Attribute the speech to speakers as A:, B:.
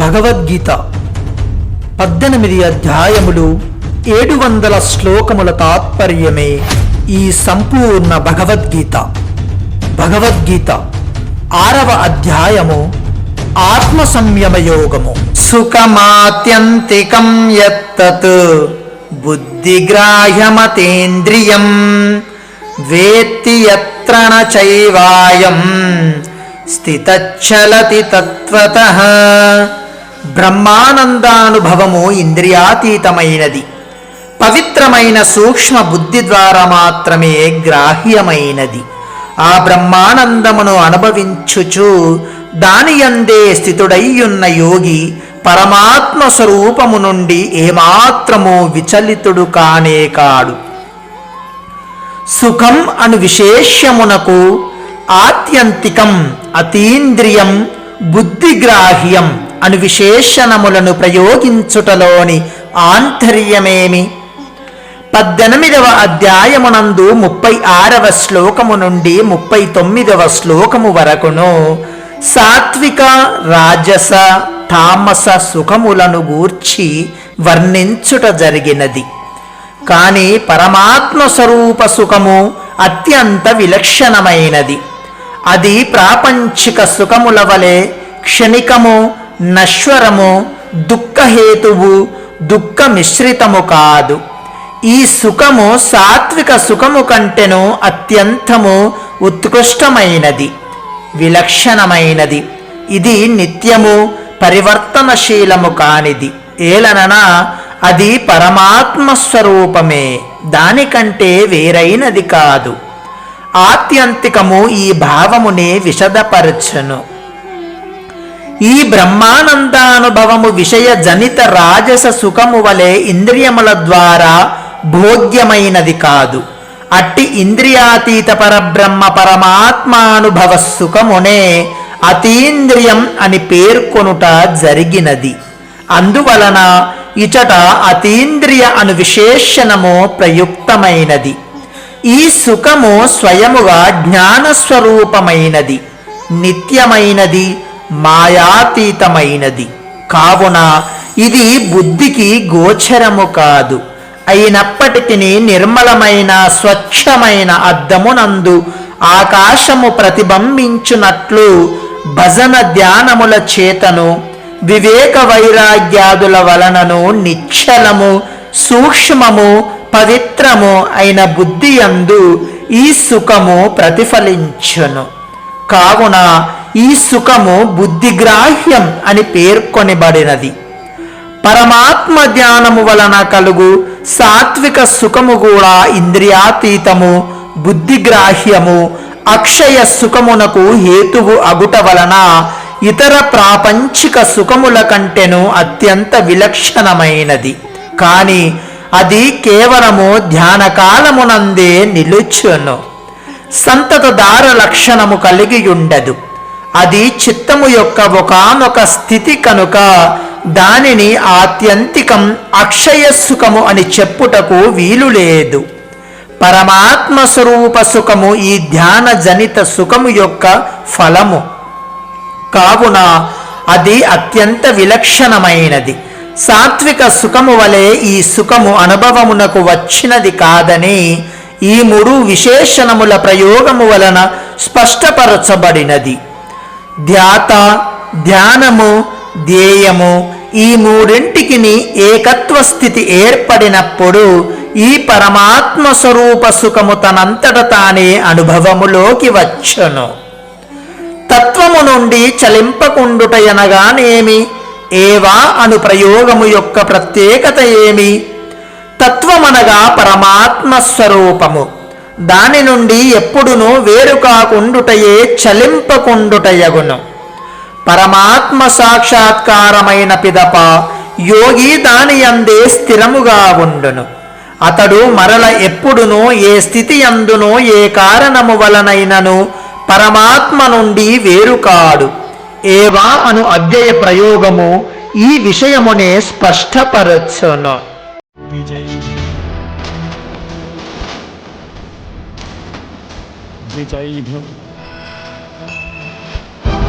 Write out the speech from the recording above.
A: భగవద్గీత పద్దెనిమిది అధ్యాయములు ఏడు వందల శ్లోకముల తాత్పర్యమే ఈ సంపూర్ణ భగవద్గీత. భగవద్గీత ఆరవ అధ్యాయము ఆత్మ సంయమ యోగము సుఖమాత్యంతికం యత్తత్ బుద్ధిగ్రాహ్యమతేంద్రియం వేత్తి యత్ర చైవాయం స్థితచ్చలతి తత్వత బ్రహ్మానందానుభవము ఇంద్రియాతీతమైనది. పవిత్రమైన సూక్ష్మ బుద్ధి ద్వారా మాత్రమే గ్రాహ్యమైనది. ఆ బ్రహ్మానందమును అనుభవించుచు దాని యందే స్థితుడయ్యున్న యోగి పరమాత్మ స్వరూపము నుండి ఏమాత్రము విచలితుడు కానే కాడు. సుఖం అను విశేష్యమునకు ఆత్యంతికం అతీంద్రియం బుద్ధిగ్రాహ్యం అను విశేషణములను ప్రయోగించుటలోని ఆంతర్యమేమి? పద్దెనిమిదవ అధ్యాయమునందు ముప్పై ఆరవ శ్లోకము నుండి ముప్పై తొమ్మిదవ శ్లోకము వరకును సాత్విక రాజస తామస సుఖములను గూర్చి వర్ణించుట జరిగినది. కానీ పరమాత్మ స్వరూప సుఖము అత్యంత విలక్షణమైనది. అది ప్రాపంచిక సుఖముల వలె క్షణికము నశ్వరము దుఃఖహేతువు దుఃఖ మిశ్రితము కాదు. ఈ సుఖము సాత్విక సుఖము కంటెను అత్యంతము ఉత్కృష్టమైనది విలక్షణమైనది. ఇది నిత్యము పరివర్తనశీలము కానిది. ఏలననా అది పరమాత్మ స్వరూపమే దానికంటే వేరైనది కాదు. ఆత్యంతికము ఈ భావమునే విశదపరచును ఈ బ్రహ్మానందానుభవము విషయ జనిత రాజస సుఖము వలె ఇంద్రియముల ద్వారా భోగ్యమైనది కాదు. అట్టి ఇంద్రియాతీత పరబ్రహ్మ పరమాత్మానుభవ సుఖమునే అతీంద్రియం అని పేర్కొనుట జరిగినది. అందువలన ఇచట అతీంద్రియ అను విశేషణము ప్రయుక్తమైనది. ఈ సుఖము స్వయముగా జ్ఞానస్వరూపమైనది. నిత్యమైనది. మాయాతీతమైనది. కావున ఇది బుద్ధికి గోచరము కాదు. అయినప్పటికీ నిర్మలమైన స్వచ్ఛమైన అద్దమునందు ఆకాశము ప్రతిబింబించునట్లు భజన ధ్యానముల చేతను వివేక వైరాగ్యాదుల వలనను నిశ్చలము సూక్ష్మము పవిత్రము అయిన బుద్ధి యందు ఈ సుఖము ప్రతిఫలించును. కావున ఈ సుఖము బుద్ధిగ్రాహ్యం అని పేర్కొనబడినది పరమాత్మ ధ్యానము వలన కలుగు సాత్విక సుఖము కూడా ఇంద్రియాతీతము బుద్ధిగ్రాహ్యము అక్షయ సుఖమునకు హేతువు అగుట వలన ఇతర ప్రాపంచిక సుఖముల కంటెను అత్యంత విలక్షణమైనది. కానీ అది కేవలము ధ్యానకాలమునందే నిలుచును. సంతతదార లక్షణము కలిగి ఉండదు అది చిత్తము యొక్క ఒకానొక స్థితి కనుక దానిని ఆత్యంతికం అక్షయ సుఖము అని చెప్పుటకు వీలు లేదు. పరమాత్మ స్వరూప సుఖము ఈ ధ్యాన జనిత సుఖము యొక్క ఫలము. కావున అది అత్యంత విలక్షణమైనది. సాత్విక సుఖము వలె ఈ సుఖము అనుభవమునకు వచ్చినది కాదని ఈ మూడు విశేషణముల ప్రయోగము వలన స్పష్టపరచబడినది. ధ్యాత ధ్యానము ధ్యేయము ఈ మూడింటికి ఏకత్వ స్థితి ఏర్పడినప్పుడు ఈ పరమాత్మ స్వరూప సుఖము తనంతట తానే అనుభవములోకి వచ్చును. తత్వము నుండి చలింపకుండుట ఎనగానేమి? ఏవా అను ప్రయోగము యొక్క ప్రత్యేకత ఏమి? తత్వమనగా పరమాత్మ స్వరూపము. దాని నుండి ఎప్పుడునూ వేరు కాకుండుటయే చలింపకుండుటయగును. పరమాత్మ సాక్షాత్కారమైన పిదప యోగి దాని అందే స్థిరముగా ఉండును. అతడు మరల ఎప్పుడునో ఏ స్థితి అందునో ఏ కారణము వలనైనను పరమాత్మ నుండి వేరు కాడు ఏవా అను అవ్యయ ప్రయోగము ఈ విషయమునే స్పష్టపరచును.
B: 没在意一อี